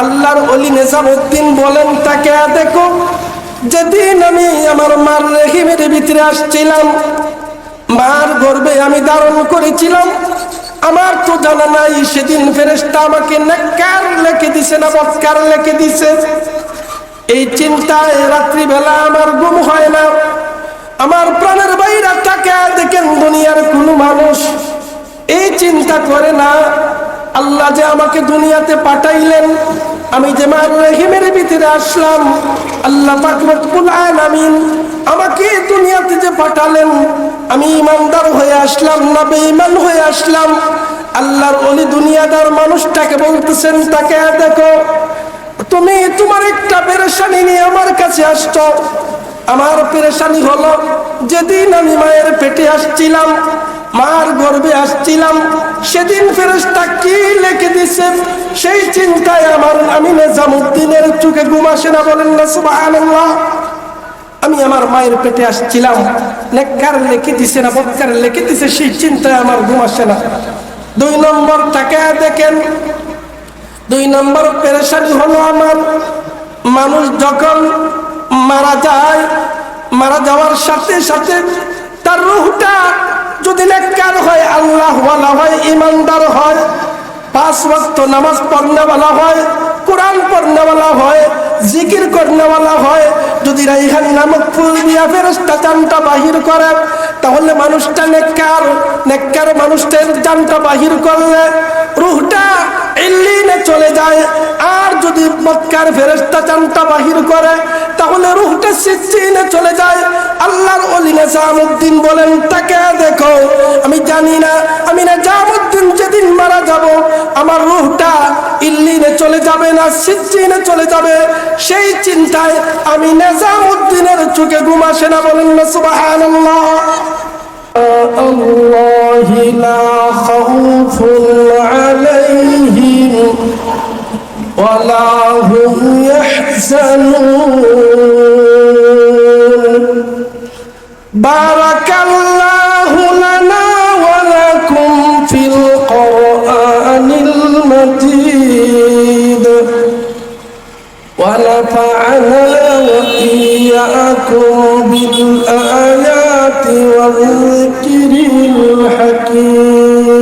আল্লাহর অলি নেজামুদ্দিন বলেন, তাকে দেখো, যেদিন আমি আমার মার রেহিমের ভিতরে আসছিলাম, মার গর্বে আমি ধারণ করেছিলাম, আমার তো জানা নাই, সেদিন ফেরেস্তা আমাকে নেককার লেখে দিছে না বৎকার লেখে দিছে। এই চিন্তায় রাত্রিবেলা আমার ঘুম হয় না। আমার প্রাণের বাইরা তাকে দেখেন দুনিয়ার কোনো মানুষ। এই চিন্তা করে না আল্লাহ যে আমাকে দুনিয়াতে পাঠাইলেন, আমি যে মার রহিমের ভিতরে আসলাম, আল্লাহ আলামিন আমাকে দুনিয়াতে যে পাঠালেন, আমি ইমানদার হয়ে আসলাম, না বেঈমান হয়ে আসলাম। আল্লাহর অলি দুনিয়াদার মানুষটাকে বলতেছেন, তাকে দেখো, তুমি তোমার একটা পেরেশানি নিয়ে আমার কাছে আসছো। আমার পেরেশানি হলো, যেদিন আমি মায়ের পেটে আসছিলাম মার গর্বে আসছিলাম। সেদিন ফেরেশতা কি লিখে দিছে? সেই চিন্তায় আমার আমি নিজামুদ্দিনের চোখে ঘুম আসে না বলেন না, সুবহানাল্লাহ। আমি আমার মায়ের পেটে আসছিলাম। নেককার লিখে দিছে না, বৎকার লিখে দিছে, সেই চিন্তায় আমার ঘুম আসে না। দুই নম্বর তাকে দেখেন। দুই নম্বর পেরেশানি হলো আমার। মানুষ যখন মারা যায়, মারা যাওয়ার সাথে সাথে তার রুহটা যদি নেককার হয়, আল্লাহ হয়, ইমানদার হয়। পাঁচ ওয়াক্ত নামাজ পড়নেওয়ালা হয়, কোরআন পড়নেওয়ালা হয়, জিকির করনেওয়ালা হয়। যদি রাইহান নামক ফুল দিয়া জানটা বাহির করে, তাহলে মানুষটা নেককার। নেককার মানুষটার জানটা বাহির করলে, রুহটা ইল্লিনে চলে যায় আর যদি মক্কার ফেরেস্তা চানটা বাহির করে তাহলে রুহটা সিজ্জিনে চলে যায় আল্লাহর অলি নিজামুদ্দিন বলেন তাকে দেখো আমি জানি না আমি নিজামুদ্দিন যেদিন মারা যাব আমার রুহটা ইল্লিনে চলে যাবে না সিজ্জিনে চলে যাবে সেই চিন্তায় আমি নিজামুদ্দিনের চোখে ঘুম আসে না বলেন না সুবহানাল্লাহ الله لا خوف عليهم ولا هم يحزنون بارك الله لنا ولكم في القرآن المجيد. ونفعنا وإياكم بالآيات والذكر الحكيم.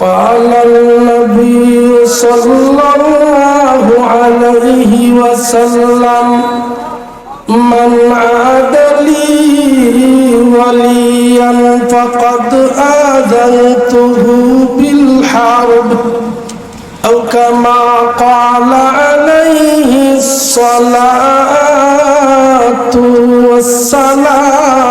قال النبي صلى الله عليه وسلم من عاد لي وليا فقد آذنته بالحرب. أو كما قال عليه الصلاة والسلام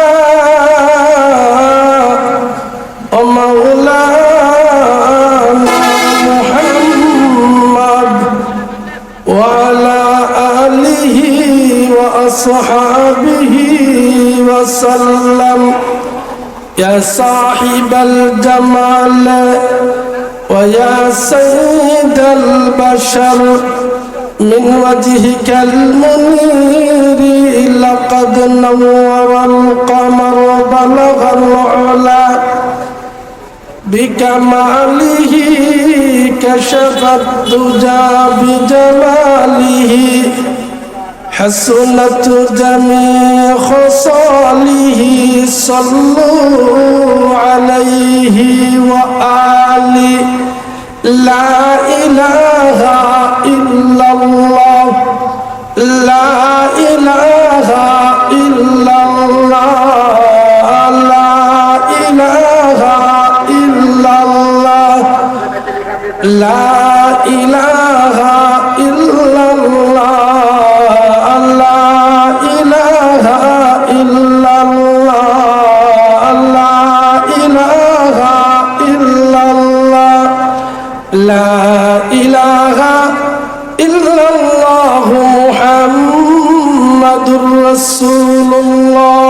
وأصحابه وسلم. يا صاحب الجمال ويا سيد البشر من وجهك المنير لقد نور القمر بلغ العلا. بكماله كشف الدجى بجماله. حسنت جميع خصاله صلوا عليه وآله لا إله إلا الله لا إله إلا الله لا إله إلا الله لا ইলাহা ইল্লাল্লাহু মুহাম্মাদুর রাসূলুল্লাহ।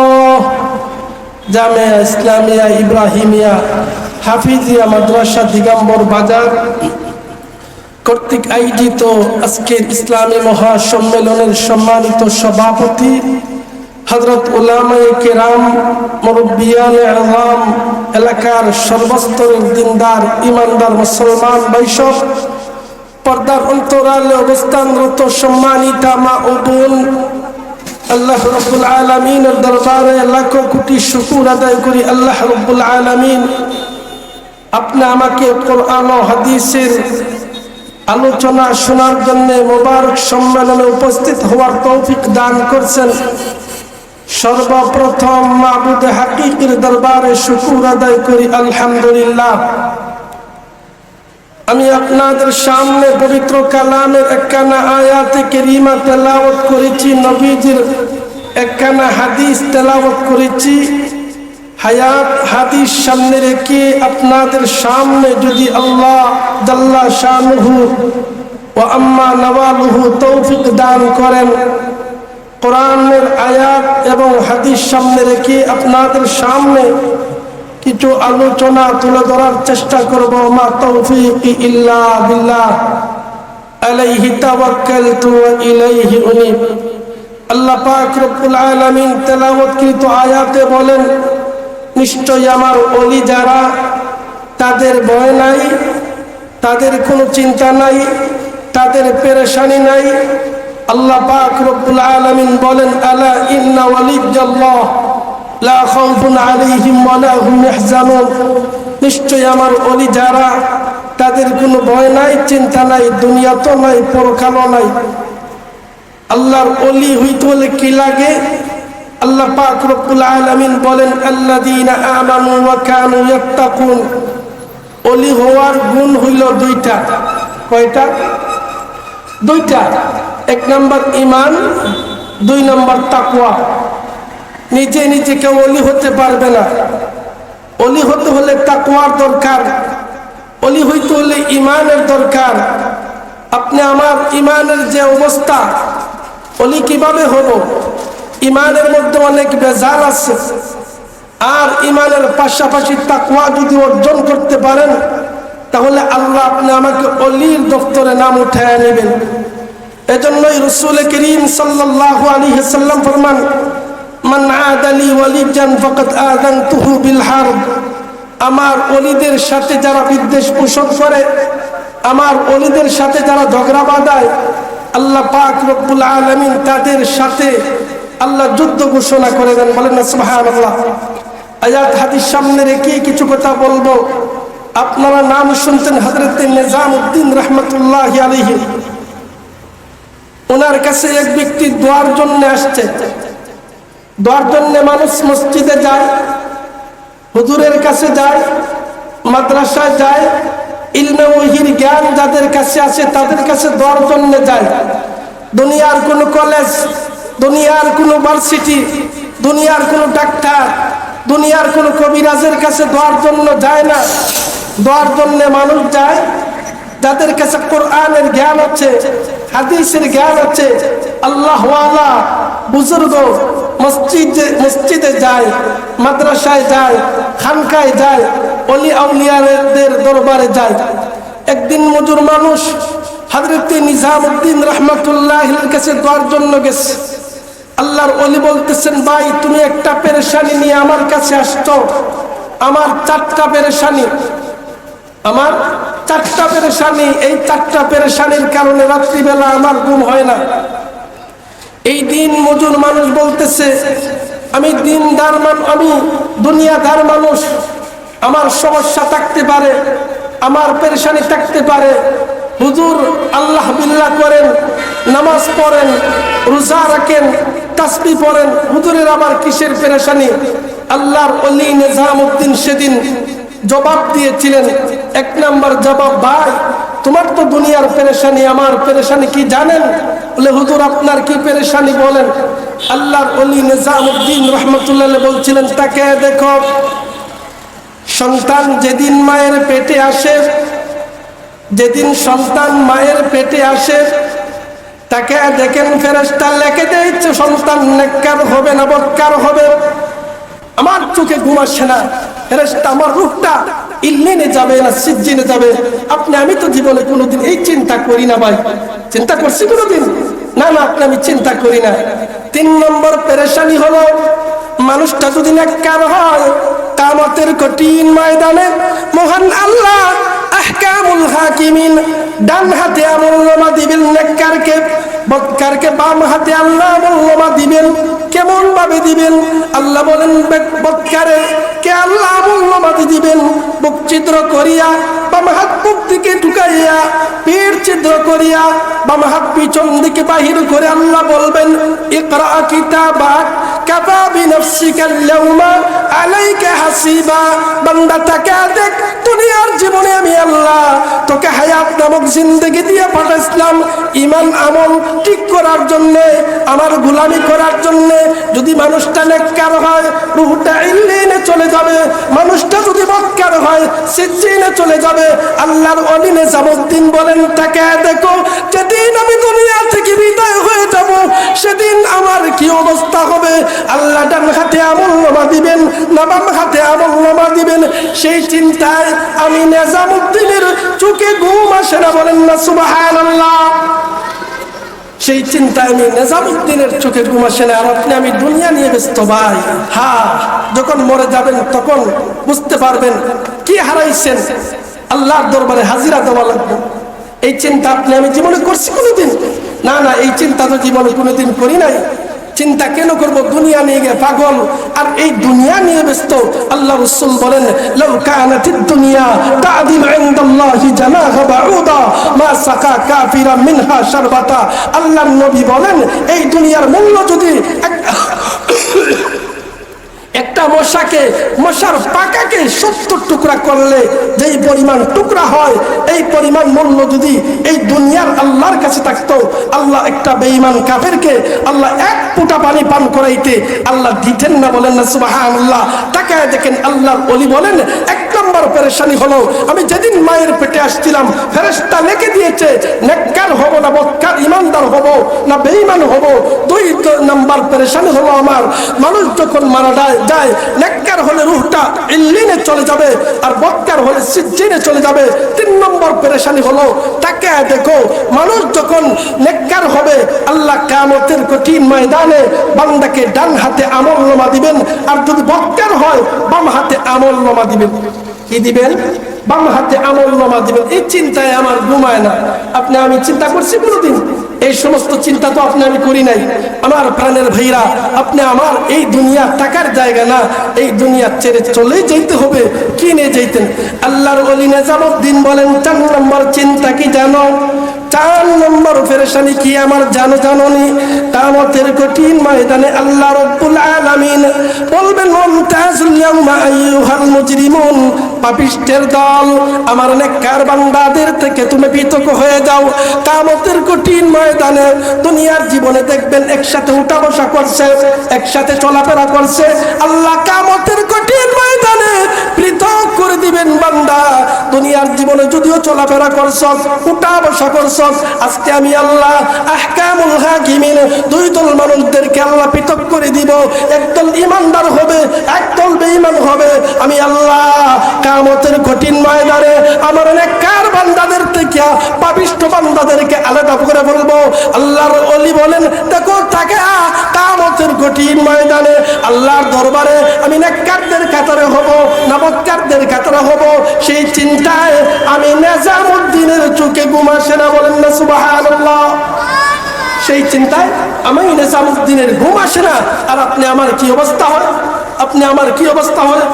জামিয়া ইসলামিয়া, ইব্রাহিমিয়া, হাফিজিয়া, মাদ্রাসা, দিগম্বর বাজার কর্তৃক আয়োজিত আজকের ইসলামী মহাসম্মেলনের সম্মানিত সভাপতি হজরত উলামায়ে কেরাম মুরব্বিয়ান আজম, এলাকার সর্বস্তরের দিনদার, ইমানদার মুসলমান বৈশব, পর্দার অন্তরালে অবস্থানরত সম্মানিতা মা ও বোন, আল্লাহ রব্বুল আলমিনের দরবারে লাখো কোটি শুকুর আদায় করি আল্লাহ রব্বুল আলমিন। আপনি আমাকে কোরআন হাদিসের আলোচনা শোনার জন্য মোবারক সম্মেলনে উপস্থিত হওয়ার তৌফিক দান করছেন। সর্বপ্রথম মাবুদ হাকিকের দরবারে শুকুর আদায় করি, আলহামদুলিল্লাহ। আমি আপনাদের সামনে পবিত্র কালামের একখানা আয়াতে কেরিমা তেলাওয়াত করেছি, নবীজির একখানা হাদিস তেলাওয়াত করেছি। হায়াত হাদিস সামনে রেখে আপনাদের সামনে যদি আল্লাহ জাল্লা শানুহু ও আম্মা নওয়ালুহু তৌফিক দান করেন কোরআনের আয়াত এবং হাদিস সামনে রেখে আপনাদের সামনে কিছু আলোচনা তুলে ধরার চেষ্টা করব। মা তৌফিক ইল্লা বিল্লাহ। আলাইহি তাওয়াক্কালতু ওয়া ইলাইহি উনিব। আল্লাহ পাক রব্বুল আলামিন তেলাওয়াতকৃত আয়াতে বলেন নিশ্চয় আমার অলি যারা, তাদের ভয় নাই, তাদের কোনো চিন্তা নাই, তাদের পেরেশানি নাই আল্লাহ পাক রব্বুল আলামিন বলেন, আলা ইন্না ওয়ালিজ্জাল্লাহ লা খাউফুন আলাইহিম ওয়া লা হুম ইয়াহজানুন নিশ্চয় আমার অলি যারা, তাদের কোনো ভয় নাই, চিন্তা নাই, দুনিয়া তো নাই, পরকালও নাই। আল্লাহর অলি হইতে হলে কি লাগে? আল্লাহ পাক রব্বুল আলামিন বলেন, আল্লাযীনা আমানু ওয়া কানু ইয়াত্তাকুন। অলি হওয়ার গুণ হইল দুইটা। কয়টা? দুইটা। এক নম্বর ইমান দুই নম্বর তাকুয়া নিজে কেউ অলি হতে পারবে না। অলি হতে হলে তাকওয়ার দরকার। অলি হইতে হলে ইমানের দরকার। আপনি আমার ইমানের যে অবস্থা, অলি কীভাবে হব ইমানের মধ্যে অনেক বেজাল আছে। আর ইমানের পাশাপাশি তাকুয়া যদি অর্জন করতে পারেন, তাহলে আল্লাহ আপনি আমাকে অলির দপ্তরে নাম উঠায় নেবেন। এজন্যই রসুল করিম সাল্লাহ আলী সাল্লাম ফরমান, মান আদালি ওয়ালিজান ফকত আদান তুহু বিল হারব। আমার অলিদের সাথে যারা বিদ্বেষ পোষণ করে, আমার অলিদের সাথে যারা ঝগড়া বাঁধায়, আল্লাহ পাক রব্বুল আলমিন তাদের সাথে আল্লাহ যুদ্ধ ঘোষণা করে দেন। বলেন না সুবাহান আল্লাহ আয়াত হাদিস সামনে রেখে কিছু কথা বলব। আপনারা নাম শুনছেন হজরত নিজাম উদ্দিন রহমতুল্লাহ আলহি ওনার কাছে এক ব্যক্তি দোয়ার জন্য আসছে। দোয়ার জন্য মানুষ মসজিদে যায়, হুজুরের কাছে যায়, মাদ্রাসায় যায়, ইলমে ওহির জ্ঞান যাদের কাছে আছে তাদের কাছে দোয়ার জন্য যায়। দুনিয়ার কোনো কলেজ, দুনিয়ার কোনো ভার্সিটি, দুনিয়ার কোনো ডাক্তার, দুনিয়ার কোনো কবিরাজের কাছে দোয়ার জন্য যায় না। দোয়ার জন্য মানুষ যায়, যাদের কাছে কোরআনের জ্ঞান আছে হাদিসের জ্ঞান আছে, আল্লাহ বুজুর্গ মসজিদে মসজিদে যায়, মাদ্রাসায় যায়, খানকায় যায়, অলি আউলিয়াদের দরবারে যায়। একদিন মজুর মানুষ হাজরতে নিজামুদ্দিন রহমতুল্লাহ কাছে দোয়ার জন্য গেছে। আল্লাহর অলি বলতেছেন, ভাই, তুমি একটা পেরেশানি নিয়ে আমার কাছে আসছো। আমার চারটা পেরেশানি। আমার চারটা পেরেশানি, এই চারটা পেরেশানির কারণে রাত্রিবেলা আমার ঘুম হয় না। এই দিন মজুর মানুষ বলতেছে, আমি দিনদার মান, আমি দুনিয়াদার মানুষ, আমার সমস্যা থাকতে পারে, আমার পেরেশানি থাকতে পারে। হুজুর আল্লাহ বিল্লাহ করেন, নামাজ পড়েন, রোজা রাখেন, তাসবি পড়েন। হুজুরের আমার কিসের পেরেশানি? আল্লাহর অলি নিজামুদ্দিন সেদিন জবাব দিয়েছিলেন, এক নাম্বার জবাব, ভাই, তোমার তো দুনিয়ার পেরেশানি, আমার পেরেশানি কি জানেন? বলে, হুজুর, আপনার কি পেরেশানি বলেন? আল্লাহর অলি নিজামুদ্দিন রহমতুল্লাহ বলছিলেন, তাকে দেখো, সন্তান যেদিন মায়ের পেটে আসে, যেদিন সন্তান মায়ের পেটে আসে, তাকে দেখেন ফেরেস্তা লেখে দিয়েছে সন্তান নেককার হবে না বৎকার হবে, আমার চোখে ঘুম আসছে না। আমার রূপটা ইল্লিনে যাবে না সিজ্জিনে যাবে। আপনি, আমি তো জীবনে কোনোদিন এই চিন্তা করি না ভাই। চিন্তা করছি কোনোদিন? না না, আপনি, আমি চিন্তা করি না। তিন নম্বর পেরেশানি হলো, মানুষটা যদি নেককার হয়, কামতের কঠিন ময়দানে মহান আল্লাহ, আহকামুল হাকিমিন ডান হাতে আমল্লমা দিবেন নেককারকে। বৎকারকে বাম হাতে আল্লাহ আমল্লমা দিবেন, কেমন ভাবে দিবেন? আল্লাহ বলেন বৎকারে কে আল্লাহ আমল্লমা দিবেন? বুক চিত্র করিয়া, বাম হাত বুক দিকে ঢুকাইয়া পেট ছিদ্র করিয়া, বাম হাত পিছন দিকে বাহির করে আল্লাহ বলবেন, ইকরা কিতাবাক বান্দা দেখ জীবনে আমি আল্লাহ। তোকে নামক দিয়ে পাঠাইছিলাম। ইমান ঠিক করার জন্য, আমার গোলামি করার জন্য। যদি মানুষটা নেককার হয়, রুহটা ইল্লিনে চলে যাবে। মানুষটা যদি বৎকার হয়, সিজ্জিনে চলে যাবে। আল্লাহর অলিনে জামুদ্দিন বলেন, তাকে দেখো, যেদিন আমি দুনিয়া থেকে বিদায় হয়ে যাব, সেদিন আমার কি অবস্থা হবে? আল্লাহ ডান হাতে আমল নামা দিবেন না বাম হাতে আমল নামা দিবেন। সেই চিন্তায় আমি নেজামুদ্দিনের চোখে ঘুম আসে না বলেন না সুবাহান সেই চিন্তায় আমি নেজামুদ্দিনের চোখে ঘুম আসে না, আর আপনি আমি দুনিয়া নিয়ে ব্যস্ত ভাই। হ্যাঁ যখন মরে যাবেন তখন বুঝতে পারবেন কি হারাইছেন। আল্লাহর দরবারে হাজিরা দেওয়া লাগবে। এই চিন্তা আপনি আমি জীবনে করছি কোনোদিন। না না, এই চিন্তা তো জীবনে কোনোদিন করি নাই। চিন্তা কেন করব? দুনিয়া নিয়ে গিয়ে পাগল। আর এই দুনিয়া নিয়ে ব্যস্ত। আল্লাহ রসুল বলেন, লাউ কানাতিদ দুনিয়া তাদিল ইনদাল্লাহি জানাহা বাউদা, মা সাকা কাফিরা মিনহা শারবাতা। আল্লাহর নবী বলেন, এই দুনিয়ার মূল্য যদি একটা মশাকে, মশার পাকাকে সত্তর টুকরা করলে যেই পরিমাণ টুকরা হয়, এই পরিমাণ মূল্য যদি এই দুনিয়ার আল্লাহর কাছে থাকতো, আল্লাহ একটা বেঈমান কাফেরকে আল্লাহ এক ফুটা পানি পান করাইতে আল্লাহ দিতেন না বলেন না সুবাহান আল্লাহ তাকে দেখেন আল্লাহর অলি বলেন, এক নম্বর পরেশানি হলো, আমি যেদিন মায়ের পেটে আসছিলাম, ফেরেশতা লিখে দিয়েছে, নেককার হব না বৎকার ইমানদার হব না বেঈমান হব। দুই নাম্বার পরেশানি হলো আমার, মানুষ যখন মারা যায় যায়। নেককার হলে রুহটা ইল্লিনে চলে যাবে আর বৎকার হলে সিজ্জিনে চলে যাবে। তিন নম্বর পেরেশানি হলো তাকে দেখো, মানুষ যখন নেককার হবে, আল্লাহ কামতের কঠিন ময়দানে বান্দাকে ডান হাতে আমল নামা দিবেন। আর যদি বৎকার হয়, বাম হাতে আমল নামা দিবেন। কি দিবেন? বাম হাতে আমল নামা দিবেন। এই চিন্তায় আমার ঘুমায় না। আপনি আমি চিন্তা করছি কোনোদিন। এই সমস্ত চিন্তা তো আপনি আমি করি নাই। আমার প্রাণের ভাইরা, আপনি আমার এই দুনিয়া টাকার জায়গা না, এই দুনিয়া ছেড়ে চলে যেতে হবে। কি নিয়ে যেতেন আল্লাহর অলি নেজামুদ্দিন বলেন, চার নম্বর চিন্তা কি জানো? চার নম্বর ফেরেশানি কি আমার জানো জাননি? কামতের কঠিন ময়দানে আল্লাহ রব্বুল আলামিন বলবেন মুমতাজুল ইয়াউমা আইয়ুহাল মুজরিমুন। পাপিষ্টের দল, আমার নেককার বান্দাদের থেকে তুমি পৃথক হয়ে যাও। কামতের কঠিন ময়দানে দুনিয়ার জীবনে দেখবেন একসাথে উঠা বসা করছে, একসাথে চলাফেরা করছে। আল্লাহ কামতের কঠিন ময়দানে পৃথক করে দিবেন বান্দা। দুনিয়ার জীবনে যদিও চলাফেরা করছ, উঠা বসা করছ, আজকে আমি আল্লাহ আহকামুল হাকিমিন দুই দল মানুষদেরকে আল্লাহ পৃথক করে দিব। একদল ইমানদার হবে, একদল বেঈমান হবে। আমি আল্লাহ কামতের কঠিন ময়দানে আমার অনেক কার বান্দাদের থেকে, পাপিষ্ট বান্দাদেরকে আলাদা করে বলব, আল্লাহর অলি বলেন, দেখো তাকে কামতের কঠিন ময়দানে আল্লাহর দরবারে আমি নেককারদের কাতারে হব নবকারদের কাতারে হব। সেই চিন্তায় আমি নেজামুদ্দিনের চোখে ঘুমাসে না বলেন না, সুবহানাল্লাহ। সেই চিন্তায় আমি নেজামুদ্দিনের ঘুম আসে না, আর আপনি আমার কি অবস্থা হয়? আপনি আমার কি অবস্থা হয়?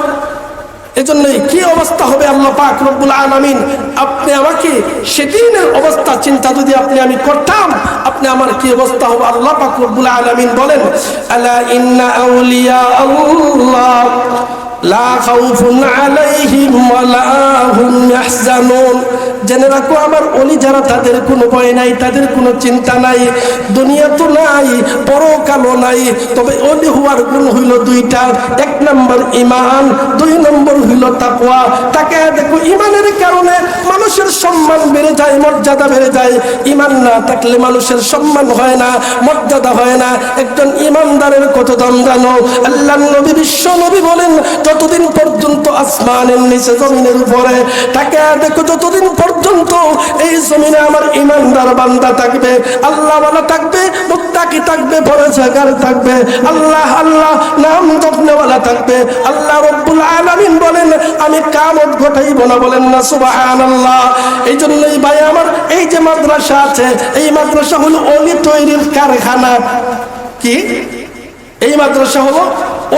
এজন্যই কি অবস্থা হবে আল্লাহ পাক রব্বুল আলামিন? আপনি আমাকে সেদিনের অবস্থা চিন্তা যদি আপনি আমি করতাম, আপনি আমার কি অবস্থা হবে? আল্লাহ পাক রব্বুল আলামিন বলেন, আলা ইন্না আউলিয়া আল্লাহ। লা খাউফুন আলাইহিম ওয়ালা জেনে রাখো, আমার অলি যারা তাদের কোনো ভয় নাই, তাদের কোনো চিন্তা নাই, দুনিয়া তো নাই, পরকালও নাই, তবে অলি হওয়ার গুণ হইল দুইটা। এক নম্বর ইমান দুই নম্বর হইল তাকওয়া। তাকে দেখো ইমানের কারণে মানুষের সম্মান বেড়ে যায়, মর্যাদা বেড়ে যায়। ইমান না থাকলে মানুষের সম্মান হয় না, মর্যাদা হয় না। একজন ইমানদারের কত দাম জানো? আল্লাহ নবী বিশ্ব নবী বলেন যতদিন পর্যন্ত আসমানের নিচে জমিনের উপরে তাকে দেখো, যতদিন পর্যন্ত এই জমিনে আমার ইমানদার বান্দা থাকবে আল্লাহ বলা থাকবে, মুত্তাকি থাকবে পরেশাগার থাকবে, আল্লাহ আল্লাহ নাম যত্নওয়ালা থাকবে, আল্লাহ রব্বুল আলামিন বলেন, আমি কামত ঘটাইব না, বলেন না, সুবহানাল্লাহ। এই জন্যই ভাই আমার, এই যে মাদ্রাসা আছে, এই মাদ্রাসা হলো অলি তৈরির কারখানা। কি? এই মাদ্রাসা হলো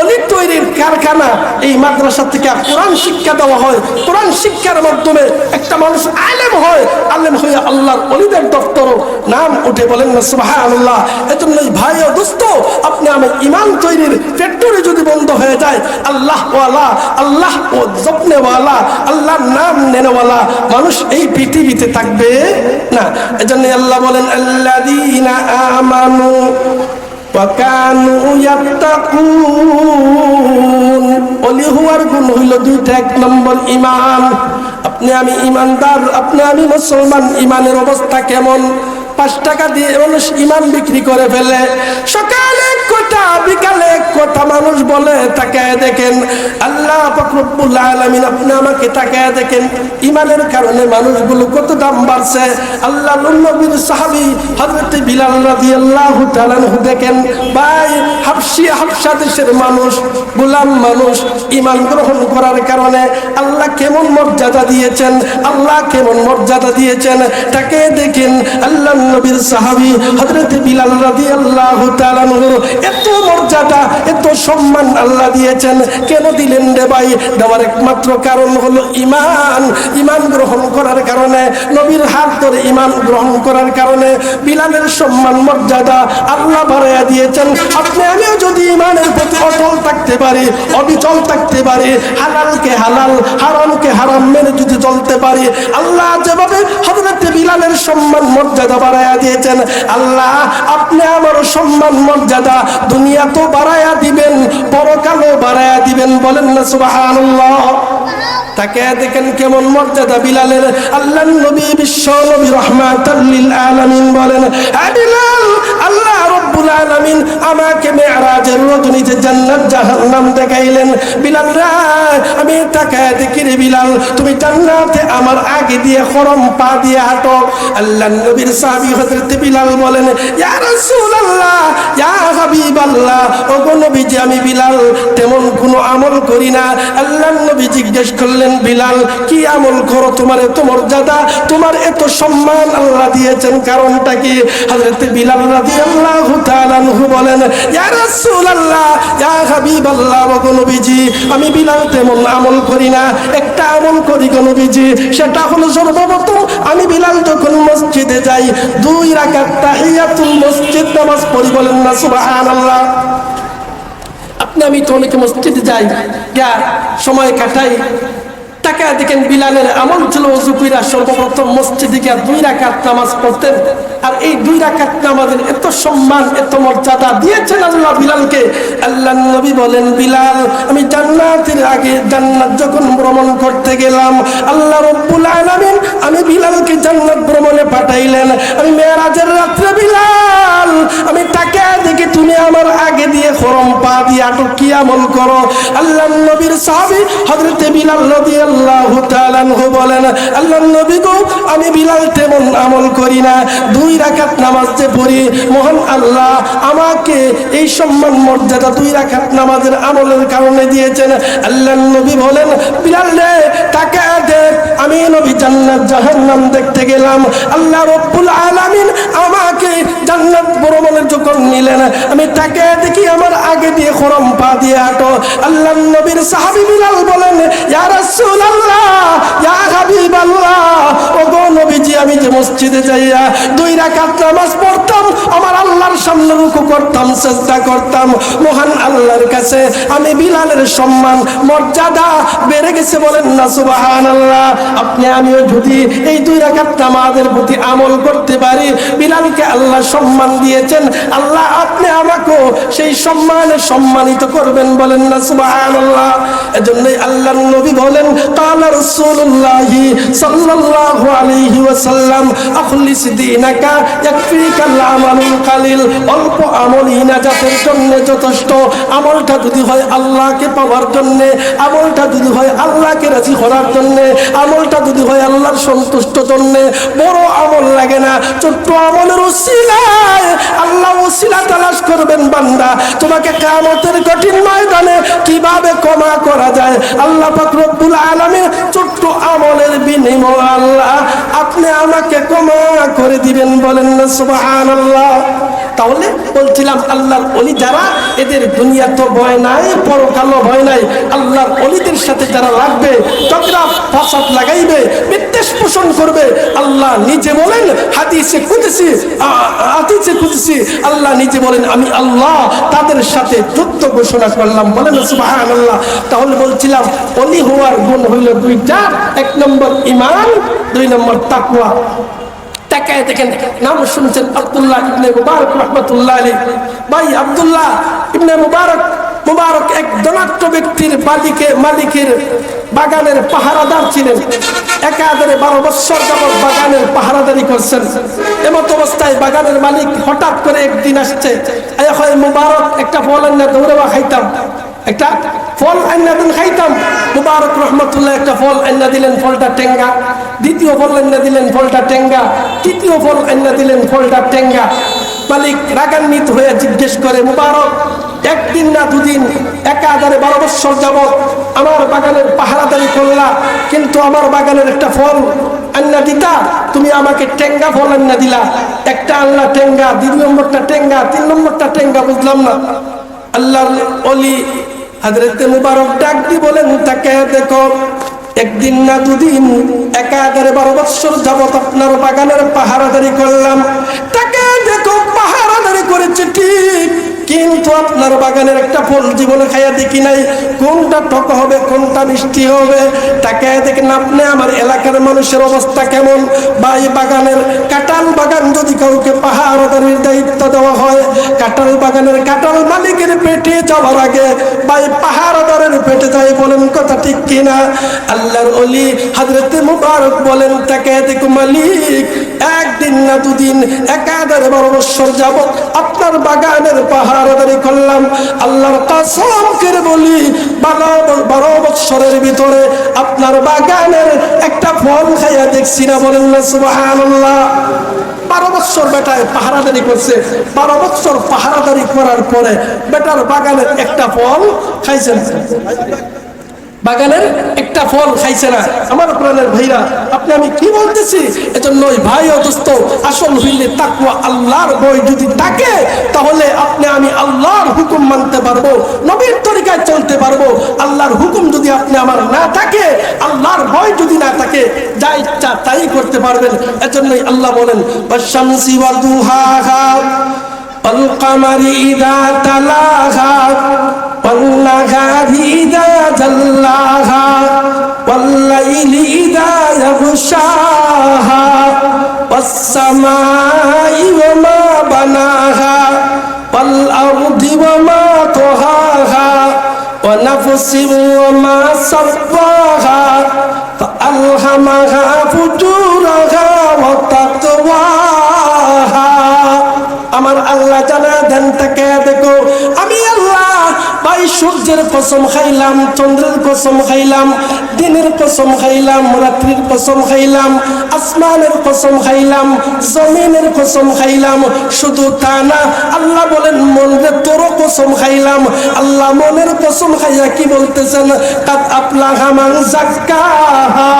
অলি তৈরির কারখানা, এই মাদ্রাসা থেকে কোরআন শিক্ষা দেওয়া হয়। কোরআন শিক্ষার মাধ্যমে একটা মানুষ আলেম হয়, আলেম হয়ে আল্লাহর অলিদের দপ্তর নাম উঠে বলেন না সুবাহ আল্লাহ এজন্য ভাই ও দোস্ত আপনি আমার ইমান তৈরির ফ্যাক্টরি যদি বন্ধ হয়ে যায় আল্লাহ ওয়ালা আল্লাহ ও জপনেওয়ালা আল্লাহর নাম নেনেওয়ালা মানুষ এই পৃথিবীতে থাকবে না। এজন্য আল্লাহ বলেন আল্লাহ আমানু অলি হওয়ার গুণ হইল দুইটা এক নম্বর ইমান আপনি আমি ইমানদার আপনি আমি মুসলমান ইমানের অবস্থা কেমন? পাঁচ টাকা দিয়ে মানুষ ইমান বিক্রি করে ফেলে। সকালে বিকালে কথা মানুষ বলে তাকায় দেখেন। আল্লাহ আলমিন আপনি আমাকে তাকায় দেখেন। ইমানের কারণে মানুষগুলো কত দাম বাড়ছে। আল্লাহ সাহাবি হজরত বিলাল রাজি আল্লাহ দেখেন, ভাই, হাফসি, হাফসা দেশের মানুষ, গোলাম মানুষ, ইমান গ্রহণ করার কারণে আল্লাহ কেমন মর্যাদা দিয়েছেন, আল্লাহ কেমন মর্যাদা দিয়েছেন, তাকে দেখেন আল্লাহ নবীর সাহাবি হজরত বিলাল রাজি আল্লাহ এত মর্যাদা, এত সম্মান আল্লাহ দিয়েছেন। কেন দিলেন রে ভাই? দেওয়ার একমাত্র কারণ হলো ইমান। ইমান গ্রহণ করার কারণে, নবীর হাত ধরে ইমান গ্রহণ করার কারণে বিলালের সম্মান, মর্যাদা আল্লাহ বাড়াইয়া দিয়েছেন। আপনি, আমিও যদি ইমানের প্রতি অটল থাকতে পারি, অবিচল থাকতে পারি, হালালকে হালাল, হারামকে হারাম মেনে যদি চলতে পারি, আল্লাহ যেভাবে হজরত বিলালের সম্মান, মর্যাদা বাড়াইয়া দিয়েছেন, আল্লাহ, আপনি আমার সম্মান, মর্যাদা দুনিয়া তো বাড়াইয়া দিবেন পরকালও বাড়াইয়া দিবেন বলেন না সুবহানাল্লাহ। তাকে দেখেন কেমন মর্যাদা বিলালের। আল্লাহ নবী বিশ্ব নবী রহমাতাল্লিল আলামিন বলেন বিলাল, আল্লাহ রব্বুল আলামিন আমাকে মেরাজের রজনীতে জান্নাত, জাহান্নাম দেখাইলেন। বিলাল রা আমি তাকায় দেখি রে বিলাল, তুমি জান্নাতে আমার আগে দিয়ে খরম পা দিয়ে হাঁটো। আল্লাহ নবীর সাহাবী হযরত বিলাল বলেন, ইয়া রাসূলুল্লাহ, ইয়া হাবিবাল্লাহ ও গো নবীজি, আমি বিলাল, তেমন কোনো আমল করি না। আল্লাহ নবী জিজ্ঞেস করলেন বিলাল, কি আমল করো তোমার এত মর্যাদা? তোমার এত সম্মান আল্লাহ দিয়েছেন, কারণটা কি? হযরত বিলাল তাআলা আনহু বলেন আমি বিলাল তেমন আমল করি না। একটা আমল করি গো নবীজি, সেটা হলো সর্বপ্রথম আমি বিলাল যখন মসজিদে যাই, দুই রাকাত তাহিয়াতুল মসজিদ নামাজ পড়ি বলেন না, সুবহানাল্লাহ। আপনি, আমি তো অনেকে মসজিদে যাই সময় কাটাই টাকা দেখেন বিলালের আমল ছিল অজুকুইরা সর্বপ্রথম মসজিদে গিয়া দুই রাকাত নামাজ পড়তেন। আর এই দুই রাকাত নামাজের এত সম্মান, এত মর্যাদা দিয়েছেন আল্লাহ বিলালকে। আল্লাহ নবী বলেন, বিলাল, আমি জান্নাতের আগে জান্নাত যখন ভ্রমণ করতে গেলাম, আল্লাহ রব্বুল আলামিন আমি বিলালকে জান্নাত ভ্রমণে পাঠাইলেন। আমি মেয়েরাজের রাত্রে বিলাল, আমি টাকা দেখি তুমি আমার আগে দিয়ে খরম পা দিয়ে আটো কি আমল করো। আল্লাহ নবীর সাহাবী হযরতে বিলাল রাদিয়াল্লাহু বলেন আল্লাহ নবী গো, আমি বিলাল তেমন আমল করি না। দুই রাকাত নামাজ যে পড়ি, মহান আল্লাহ আমাকে এই সম্মান মর্যাদা দুই রাকাত নামাজের আমলের কারণে দিয়েছেন। আল্লাহ নবী বলেন, বিলাল রে, তাকে দে আমি নবী জান্নাত জাহান্নাম দেখতে গেলাম। আল্লাহ রব্বুল আলামিন আমাকে জান্নাত ভ্রমণের যখন নিলেন। আমি তাকে দেখি আমার আগে দিয়ে খরম পা দিয়ে হাঁটো। আল্লাহ নবীর সাহাবি বিলাল বলেন, ইয়া রাসূলুল্লাহ, ইয়া হাবিবাল্লাহ ও গো নবীজি, আমি যে মসজিদে যাইয়া দুই রাকাত নামাজ পড়তাম, আমার আল্লাহর সামনে রুকু করতাম চেষ্টা করতাম। মহান আল্লাহর কাছে আমি বিলালের সম্মান, মর্যাদা বেড়ে গেছে বলেন না, সুবহানাল্লাহ। আপনি, আমিও যদি এই দুই রাকাত নামাজের প্রতি আমল করতে পারি, বিলালকে আল্লাহ সম্মান দিয়েছেন। আল্লাহ, আপনি আমাকেও সেই সম্মানে সম্মানিত করবেন বলেন না, সুবহানাল্লাহ। এজন্যই আল্লাহর নবী বলেন, কালা রাসূলুল্লাহি সাল্লাল্লাহু আলাইহি ওয়াসাল্লাম, আখলিস দীনাকা ইয়াকফিকাল আমালুল কালিল। অল্প আমলই নাজাতের জন্য যথেষ্ট। আমলটা যদি হয় আল্লাহকে পাওয়ার জন্য, আমলটা যদি হয় আল্লাহকে রাজি করার জন্য আমলটা যদি হয় আল্লাহর সন্তুষ্ট জন্য বড় আমল লাগে না, ছোট্ট আমলের উসিলায় আল্লাহ উসিলা তালাশ করবেন বান্দা। তোমাকে কামতের কঠিন ময়দানে কীভাবে ক্ষমা করা যায়? আল্লাহ রব্বুল আলামিন ছোট্ট আমলের বিনিময় আল্লাহ আপনি আমাকে ক্ষমা করে দিবেন বলেন না, সুবহানাল্লাহ। তাহলে বলছিলাম, আল্লাহর অলি যারা, এদের দুনিয়া তো ভয় নাই, পরকালও ভয় নাই। আল্লাহর অলিদের সাথে যারা লাগবে চক্রা ফাসাদ লাগাইবে, বিদ্বেষ পোষণ করবে। আল্লাহ নিজে বলেন, হাদিসে খুঁজেছি হাদিসে খুঁজেছি। আল্লাহ নিজে বলেন, আমি আল্লাহ তাদের সাথে যুদ্ধ ঘোষণা করলাম। বলেন, সুবহানাল্লাহ। তাহলে বলছিলাম, অলি হওয়ার গুণ হইল দুইটা। এক নম্বর ইমান, দুই নম্বর তাকওয়া। তাকায় দেখেন, নাম শুনছেন আব্দুল্লাহ ইবনে মুবারক রহমতুল্লাহ আলী ভাই আব্দুল্লাহ ইবনে মুবারক মুবারক এক ধনাত্ম ব্যক্তির মালিকে, মালিকের বাগানের পাহারাদার ছিলেন। একাধারে বারো বৎসর যাবৎ বাগানের পাহারাদারি করছেন। এমত অবস্থায় বাগানের মালিক হঠাৎ করে একদিন আসছে মুবারক, একটা ফল আন্না দৌড়াবা খাইতাম। একটা ফল আন্না দিন খাইতাম। মুবারক রহমতুল্লাহ, একটা ফল আন্না দিলেন ফলটা টেঙ্গা দ্বিতীয় ফল আন্না দিলেন ফলটা টেঙ্গা তৃতীয় ফল আন্না দিলেন ফলটা টেঙ্গা মালিক রাগান্বিত হয়ে জিজ্ঞেস করে, মুবারক, একদিন না দুদিন একাধারে বারো বৎসর যাবৎ আমার বাগানের পাহারাদারি করলা, কিন্তু আমার বাগানের একটা ফল আন্না দিতা, তুমি আমাকে টেঙ্গা ফল আন্না দিলা। একটা আল্লাহ টেঙ্গা দুই নম্বরটা টেঙ্গা তিন নম্বরটা টেঙ্গা বুঝলাম না। আল্লাহর অলি হাজরতে মুবারক ডাক দি বলেন, তাকে দেখো। একদিন না দুদিন একাধারে বারো বৎসর যাবত আপনার বাগানের পাহারাদারি করলাম। তাকে দেখো, পাহারাদারি করেছে ঠিক কিন্তু আপনার বাগানের একটা ফল জীবনে খাইয়া দেখি নাই। কোনটা টক হবে, কোনটা মিষ্টি হবে তাকে দেখেন আপনি আমার এলাকার মানুষের অবস্থা কেমন? বা এই বাগানের কাঁঠাল বাগান যদি কাউকে পাহাড়দারির দায়িত্ব দেওয়া হয়, কাঁঠাল বাগানের কাঁঠাল মালিকের পেটে যাওয়ার আগে বা এই পাহাড়দারের পেটে যাই বলেন কথা ঠিক কিনা? আল্লাহর অলি হাজরতে মুবারক বলেন তাকে দেখো মালিক, একদিন না দুদিন একাধারে বারো বৎসর যাবত আপনার বাগানের পাহাড়দারি করলাম। আল্লাহর কাসম করে বলি, বারো বৎসরের ভিতরে আপনার বাগানের একটা ফল খাইয়া দেখছি না বলেন না বারো বৎসর বেটায় পাহারাদারি করছে। বারো বৎসর পাহারাদারি করার পরে বেটার বাগানের একটা ফল খাইছেন। বাগানের একটা ফল খাইছে না। আমার প্রাণের ভাইরা, আপনি আমি কি বলতেছি? এজন্য ভাই অদস্ত আসল হইলে তাকুয়া আল্লাহর বই যদি থাকে, তাহলে আপনি আমি আল্লাহর হুকুম মানতে পারব, নবীর তরিকায় চলতে পারব। আল্লাহর হুকুম যদি আপনি আমার না থাকে, আল্লাহর ভয় যদি না থাকে, যা ইচ্ছা তাই করতে পারবেন। এজন্যই আল্লাহ বলেন শামসি ওয়া আল কামারি ইদা তালাহা। والنهار إذا جلاها والليل إذا يغشاها والسماء وما بناها والأرض وما طهاها ونفس وما سواها فألهمها فجورها وتقواها أمر الله جل دنتك ভাই সূর্যের কসম খাইলাম, চন্দ্রের কসম খাইলাম, দিনের কসম খাইলাম, রাত্রির কসম খাইলাম, আসমানের কসম খাইলাম, জমিনের কসম খাইলাম, শুধু তা না, আল্লাহ বলেন, মনের তোর কসম খাইলাম, আল্লাহ মনের কসম খাইয়া কি বলতেছেন? তাত আপলাহা মান জাক্কাহা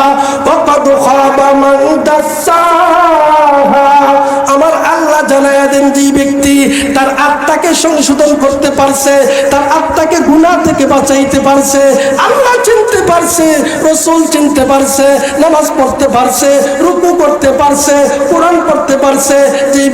আমার আল্লাহ জানায়া দেন যে ব্যক্তি তার আত্মাকে সংশোধন করতে পারছে, তার আত্মাকে গুনাহ থেকে বাঁচাইতে পারছে, আল্লাহ চিনতে পারছে, রসুল চিনতে পারছে, নামাজ পড়তে পারছে, রুকু করতে পারছে, কোরআন পারছে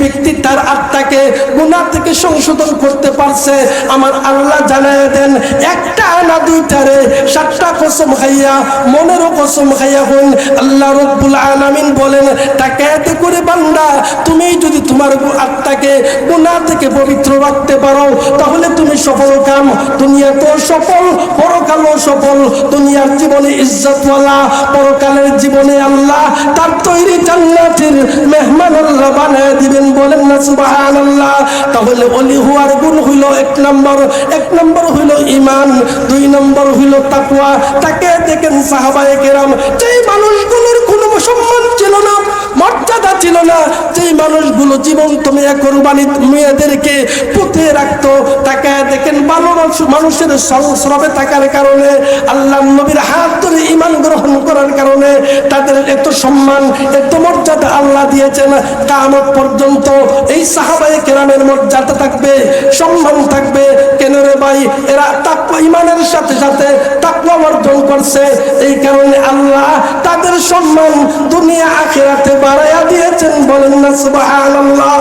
ব্যক্তি তার আত্মাকে গুনাহ থেকে সংশোধন করতে পারছে, আমার আল্লাহ জানায় দেন, একটা না দুইটারে সাতটা কসম খাইয়া, মনেরও কসম খাইয়া হন, আল্লাহ রব্বুল আলামিন বলেন তাকে এতে করে বান্দা, তুমি যদি তোমার আত্মাকে গুনাহ থেকে পবিত্র রাখতে পারো, তাহলে তুমি সফল কাম। দুনিয়া তো সফল, পরকালও সফল। দুনিয়ার জীবনে ইজ্জতওয়ালা, পরকালের জীবনে আল্লাহ। তার তৈরি জান্নাতের মেহমান আল্লাহ বানায় দিবেন বলেন না, সুবহানাল্লাহ। তাহলে অলি হওয়ার গুণ হইল এক নম্বর। এক নম্বর হইল ইমান দুই নম্বর হইল তাকওয়া। তাকে দেখেন সাহাবায়ে কেরাম, যেই মানুষগুলোর কোনো সম্মান ছিল না মর্যাদা ছিল না। যেই মানুষগুলো জীবন্ত মেয়ে, কোরবানি মেয়েদেরকে পুঁতে রাখতো তাকে দেখেন ভালো মানুষের সংস্রবে থাকার কারণে, আল্লাহ নবীর হাত ধরে ইমান গ্রহণ করার কারণে তাদের এত সম্মান, এত মর্যাদা আল্লাহ দিয়েছেন। কামত পর্যন্ত এই সাহাবায়ে কেরামের মর্যাদা থাকবে, সম্মান থাকবে। কেন রে ভাই? এরা তাকওয়া ইমানের সাথে সাথে অর্জন করছে। এই কারণে আল্লাহ তাদের সম্মান দুনিয়া আখেরাতে বাড়াইয়া দিয়েছেন। বলেন না সুবহানাল্লাহ।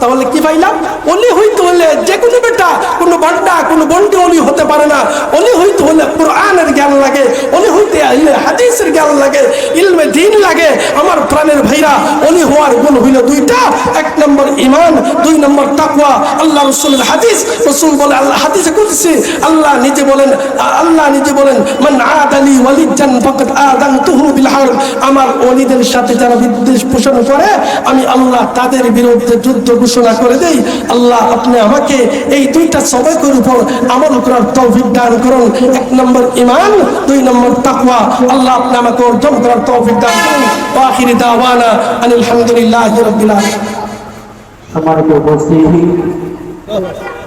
তাহলে কি পাইলাম অলি হইতে হলে যে কোনো বেটা, কোনো বান্ডা কোনো বন্ডি অলি হতে পারে না। অলি হইতে হলে কোরআনের জ্ঞান লাগে, অলি হইতে হাদিসের জ্ঞান লাগে, ইলমে দিন লাগে। আমার প্রাণের ভাইরা, অলি হওয়ার গুণ হইল দুইটা। এক নম্বর ইমান দুই নম্বর তাকওয়া। আল্লাহ রসুলের হাদিস, রসুল বলে, আল্লাহ হাদিসে করছি আল্লাহ নিজে বলেন, আল্লাহ নিজে বলেন, মান আদালি ওয়ালিজান ফাকাদ আদানতুহু বিল হারব আমার ওলিদের সাথে যারা বিদ্বেষ পোষণ করে, আমি আল্লাহ তাদের বিরুদ্ধে যুদ্ধ ঘোষণা করে দেই, আল্লাহ আপনি আমাকে এই দুইটা সবাইকের উপর আমল করার তৌফিক দান করুন। এক নম্বর ইমান দুই নম্বর তাকওয়া। আল্লাহ আপনি আমাকে অর্জন করার তৌফিক দান করুন। আখিরি দাওয়ানা আনিল হামদুলিল্লাহি রাব্বিল আলামিন। সম্মানিত উপস্থিতি।